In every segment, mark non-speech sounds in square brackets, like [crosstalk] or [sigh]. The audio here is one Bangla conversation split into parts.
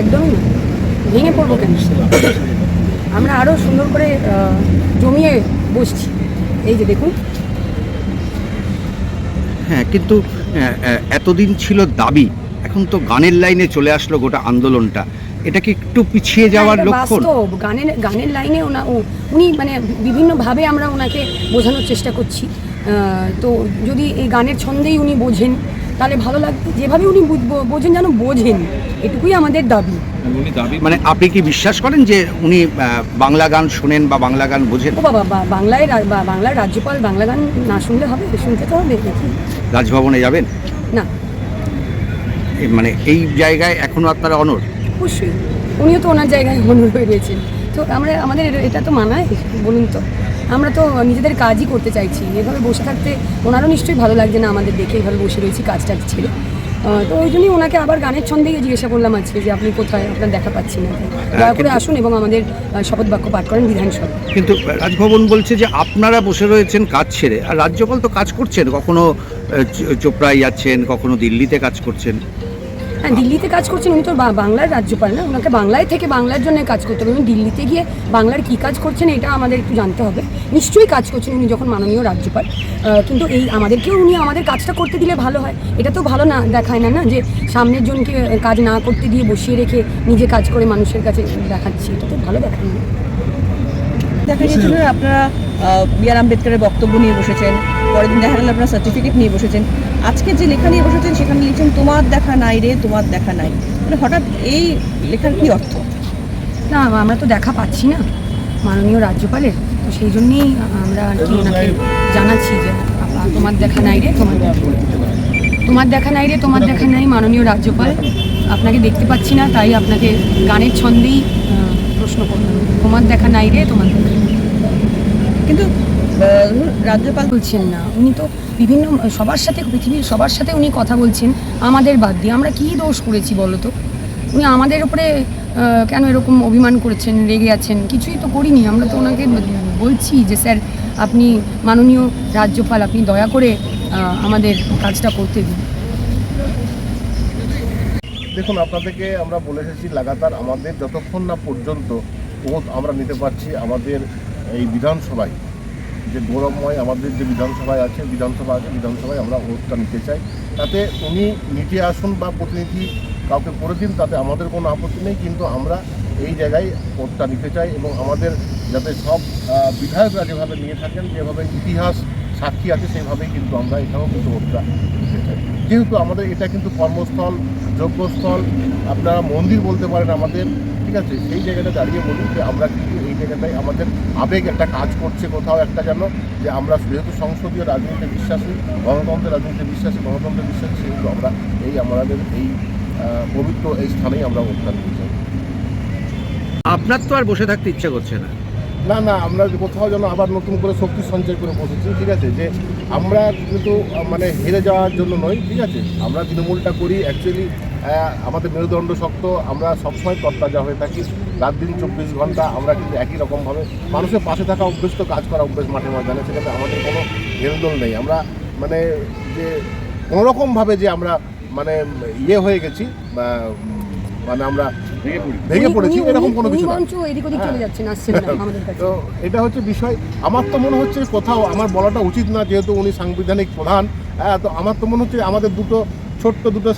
একদমই না ভেঙে পড়ব কেন? আমরা আরও সুন্দর করে জমিয়ে বসছি। এই যে দেখুন। হ্যাঁ কিন্তু এতদিন ছিল দাবি এখন তো গানের লাইনে চলে আসলো গোটা আন্দোলনটা। এটা কি একটু পিছিয়ে যাওয়ার লক্ষণ? বাস্তব। গানের গানের লাইনে ওনা উনি মানে বিভিন্নভাবে আমরা ওনাকে বোঝানোর চেষ্টা করছি। তো যদি এই গানের ছন্দেই উনি বোঝেন তাহলে ভালো লাগবে। যেভাবে উনি বোঝেন যেন বোঝেন এটুকুই আমাদের দাবি। দাবি মানে আপনি কি বিশ্বাস করেন যে উনি বাংলা গান শোনেন বা বাংলা গান বোঝেন? বাবা বাংলায় বাংলার রাজ্যপাল বাংলা গান না শুনলে হবে? শুনতে তো হবে রাজভবনে যাবেন? না। মানে এই জায়গায় এখনও আপনারা অনর অবশ্যই। উনিও তো ওনার জায়গায় অনুর হয়ে রয়েছেন তো আমরা আমাদের এটা- এটা তো মানায় বলুন তো। আমরা তো নিজেদের কাজই করতে চাইছি। এভাবে বসে থাকতে ওনারও নিশ্চয়ই ভালো লাগছে না আমাদের দেখে এইভাবে বসে রয়েছি কাজ টাজ ছেড়ে তো ওই জন্যই ওনাকে আবার গানের ছন্দে গিয়ে জিজ্ঞাসা করলাম আজকে যে আপনি কোথায়? আপনার দেখা পাচ্ছি না। দয়া করে আসুন এবং আমাদের শপথ বাক্য পাঠ করেন বিধানসভা। কিন্তু রাজভবন বলছে যে আপনারা বসে রয়েছেন কাজ ছেড়ে। আর রাজ্যপাল তো কাজ করছেন কখনো চোপড়ায় যাচ্ছেন কখনো দিল্লিতে কাজ করছেন। হ্যাঁ দিল্লিতে কাজ করছেন উনি তো বাংলার রাজ্যপাল না? ওনাকে বাংলায় থেকে বাংলার জন্য কাজ করতে হবে। উনি দিল্লিতে গিয়ে বাংলার কী কাজ করছেন এটা আমাদের একটু জানতে হবে। নিশ্চয়ই কাজ করছেন উনি যখন মাননীয় রাজ্যপাল। কিন্তু এই আমাদেরকেও উনি আমাদের কাজটা করতে দিলে ভালো হয়। এটা তো ভালো না দেখায় না না? যে সামনের জনকে কাজ না করতে দিয়ে বসিয়ে রেখে নিজে কাজ করে মানুষের কাছে দেখাচ্ছি। এটা তো ভালো দেখায় না। দেখা গিয়েছিল আপনারা বি আর আম্বেদকরের বক্তব্য নিয়ে বসেছেন। পরের দিন দেখা গেল আপনারা সার্টিফিকেট নিয়ে বসেছেন। আজকে যে লেখা নিয়ে বসেছেন সেখানে লিখছেন তোমার দেখা নাই রে তোমার দেখা নাই। মানে হঠাৎ এই লেখার কি অর্থ? না আমরা তো দেখা পাচ্ছি না মাননীয় রাজ্যপালের। তো সেই জন্যেই আমরা আর কি ওনাকে জানাচ্ছি যে তোমার দেখা নাই রে তোমার দেখা তোমার দেখা নাই রে তোমার দেখা নাই মাননীয় রাজ্যপাল। আপনাকে দেখতে পাচ্ছি না তাই আপনাকে গানের ছন্দেই প্রশ্ন করলাম। তোমার দেখা নাই রে তোমার কিন্তু রাজ্যপাল বলছেন না। উনি তো বিভিন্ন, সবার সাথে, পৃথিবীর সবার সাথে উনি কথা বলছেন। আমাদের বাদ দিয়ে আমরা কী দোষ করেছি বলো তো? উনি আমাদের উপরে কেন এরকম অভিমান করেছেন, রেগে আছেন? কিছুই তো করিনি। আমরা তো ওনাকে বলছি যে, স্যার, আপনি মাননীয় রাজ্যপাল, আপনি দয়া করে আমাদের কাজটা করতে দিন। দেখুন, আপনাদেরকে আমরা বলে এসেছি, লাগাতার আমাদের যতক্ষণ না পর্যন্ত আমরা নিতে পারছি আমাদের এই বিধানসভায় যে গৌরবময় আমাদের যে বিধানসভায় আছে, বিধানসভা আছে, বিধানসভায় আমরা ভোটটা নিতে চাই। তাতে উনি নিচে আসুন বা প্রতিনিধি কাউকে করে দিন, তাতে আমাদের কোনো আপত্তি নেই, কিন্তু আমরা এই জায়গায় ভোটটা নিতে চাই এবং আমাদের যাতে সব বিধায়করা যেভাবে নিয়ে থাকেন, যেভাবে ইতিহাস সাক্ষী আছে, সেভাবেই কিন্তু আমরা এখানেও কিন্তু চাই যেহেতু আমাদের এটা কিন্তু কর্মস্থল, যজ্ঞস্থল, আপনারা মন্দির বলতে পারেন আমাদের, ঠিক আছে? সেই জায়গাটা দাঁড়িয়ে বলি যে আমরা কিন্তু এই জায়গাটায় আমাদের আবেগ একটা কাজ করছে কোথাও একটা যেন, যে আমরা যেহেতু সংসদীয় রাজনীতিতে বিশ্বাসী, গণতন্ত্রের রাজনীতিতে বিশ্বাসী, গণতন্ত্রের বিশ্বাসী, সেহেতু আমরা এই আমাদের এই পবিত্র এই স্থানেই আমরা করতে চাই আপনার তো আর বসে থাকতে ইচ্ছা করছে না। না না, আমরা কোথাও যেন আবার নতুন করে শক্তি সঞ্চয় করে বসেছি, ঠিক আছে? যে আমরা কিন্তু মানে হেরে যাওয়ার জন্য নই, ঠিক আছে? আমরা তৃণমূলটা করি অ্যাকচুয়ালি আমাদের মেরুদণ্ড শক্ত, আমরা সবসময় তরতাজা হয়ে থাকি, রাত দিন চব্বিশ ঘণ্টা আমরা কিন্তু একই রকমভাবে মানুষের পাশে থাকা অভ্যেস তো কাজ করা অভ্যেস মাঠে ময়দানে, সেখানে আমাদের কোনো হেলদোল নেই। আমরা মানে যে কোনোরকমভাবে যে আমরা মানে ইয়ে হয়ে গেছি মানে আমরা ভেঙে ভেঙে পড়েছি এরকম কোনো কিছু হ্যাঁ। [laughs] তো এটা হচ্ছে বিষয়। আমার তো মনে হচ্ছে কোথাও আমার বলাটা উচিত না যেহেতু উনি সাংবিধানিক প্রধান। হ্যাঁ তো আমার তো মনে হচ্ছে আমাদের দুটো ছোট্ট দুটো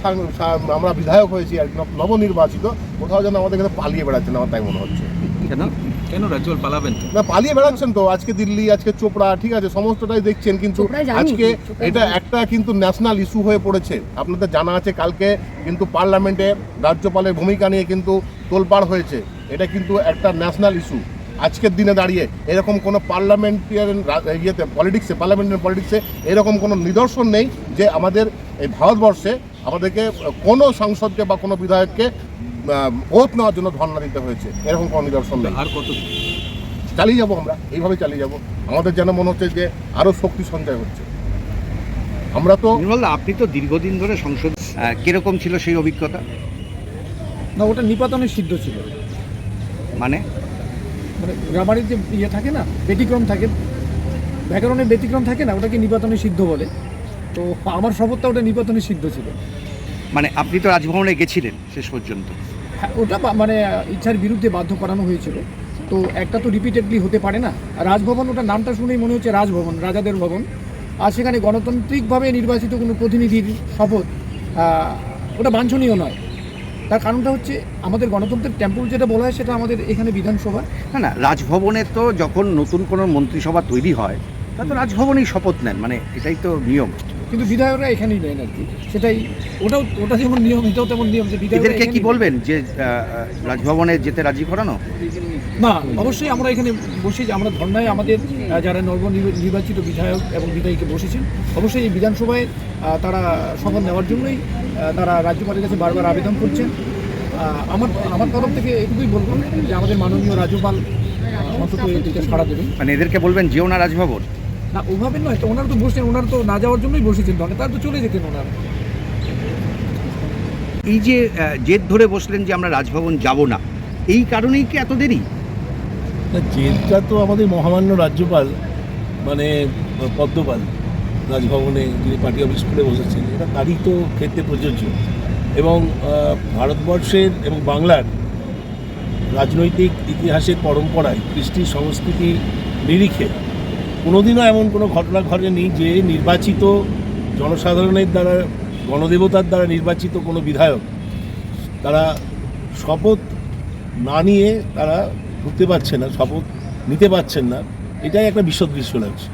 আমরা বিধায়ক হয়েছি আর নবনির্বাচিত কোথাও যেন আমাদের কাছে পালিয়ে বেড়াচ্ছে না আমার তাই মনে হচ্ছে। কেন? কেন রাজ্যপাল পালাবেন না পালিয়ে বেড়াচ্ছেন তো আজকে দিল্লি আজকে চোপড়া ঠিক আছে সমস্তটাই দেখছেন কিন্তু আজকে এটা একটা কিন্তু ন্যাশনাল ইস্যু হয়ে পড়েছে। আপনাদের জানা আছে কালকে কিন্তু পার্লামেন্টে রাজ্যপালের ভূমিকা নিয়ে কিন্তু তোলপাড় হয়েছে। এটা কিন্তু একটা ন্যাশনাল ইস্যু আজকের দিনে দাঁড়িয়ে এরকম কোনো পার্লামেন্টারিয়ান ইয়েতে পলিটিক্সে পার্লামেন্টারি পলিটিক্সে এরকম কোনো নিদর্শন নেই যে আমাদের এই ভারতবর্ষে আমাদেরকে কোনো সাংসদকে বা কোনো বিধায়ককে ওত নেওয়ার জন্য ধর্ণা দিতে হয়েছে। এরকম কোনো নিদর্শন নেই। আর কত? চালিয়ে যাব আমরা। এইভাবে চালিয়ে যাব। আমাদের যেন মনে হচ্ছে যে আরও শক্তি সঞ্চয় হচ্ছে। আমরা তো আপনি তো দীর্ঘদিন ধরে সংসদ কীরকম ছিল সেই অভিজ্ঞতা? না ওটা নিপাতনের সিদ্ধ ছিল। মানে? মানে গ্রামারের যে ইয়ে থাকে না ব্যতিক্রম থাকে। ব্যাকরণের ব্যতিক্রম থাকে না ওটাকে নিপাতনের সিদ্ধ বলে। তো আমার শপথটা ওটা নিপাতনের সিদ্ধ ছিল। মানে আপনি তো রাজভবনে গেছিলেন শেষ পর্যন্ত। হ্যাঁ, ওটা মানে ইচ্ছার বিরুদ্ধে বাধ্য করানো হয়েছিল। তো একটা তো রিপিটেডলি হতে পারে না। রাজভবন ওটা নামটা শুনেই মনে হচ্ছে রাজভবন রাজাদের ভবন। আর সেখানে গণতান্ত্রিকভাবে নির্বাচিত কোনো প্রতিনিধির শপথ ওটা বাঞ্ছনীয় নয়। তার কারণটা হচ্ছে আমাদের গণতন্ত্রের টেম্পল যেটা বলা হয় সেটা আমাদের এখানে বিধানসভা। না না রাজভবনে তো যখন নতুন কোনো মন্ত্রিসভা তৈরি হয় তা তো রাজভবনেই শপথ নেন মানে এটাই তো নিয়ম। কিন্তু বিধায়করা এখানেই নেন আর কি। সেটাই ওটাও ওটা যেমন নিয়ম এটাও তেমন নিয়ম যে বিধায়করা এদেরকে কি বলবেন যে রাজভবনে যেতে রাজি করানো? না অবশ্যই আমরা এখানে বসে যে আমরা ধর্নায় আমাদের যারা নবনির্বাচিত বিধায়ক এবং বিধায়িকা বসেছেন অবশ্যই এই বিধানসভায় তারা শপথ নেওয়ার জন্যই তারা রাজ্যপালের কাছে বারবার আবেদন করছেন। আমার আমার তরফ থেকে এটুকুই বলব যে আমাদের মাননীয় রাজ্যপাল অন্তত সাড়া দেবেন। মানে এদেরকে বলবেন যেও না রাজভবন? না ওভাবে নয় তো ওনারা তো বসছেন ওনারা তো না যাওয়ার জন্যই বসেছেন ধর্নায় তারা তো চলে যেতেন ওনারা। এই যে জেদ ধরে বসলেন যে আমরা রাজভবন যাব না এই কারণেই কি এত দেরি? না জেলটা তো আমাদের মহামান্য রাজ্যপাল মানে পদ্মপাল রাজভবনে যিনি পার্টি অফিস খুলে বসেছেন এটা তারই তো ক্ষেত্রে প্রযোজ্য। এবং ভারতবর্ষের এবং বাংলার রাজনৈতিক ইতিহাসের পরম্পরায় কৃষ্টি সংস্কৃতি নিরিখে কোনোদিনও এমন কোনো ঘটনা ঘটেনি যে নির্বাচিত জনসাধারণের দ্বারা, গণদেবতার দ্বারা নির্বাচিত কোনো বিধায়ক তারা শপথ না নিয়ে তারা ঢুকতে পারছে না, শপথ নিতে পারছেন না। এটাই একটা বিশদ দৃশ্য লাগছে।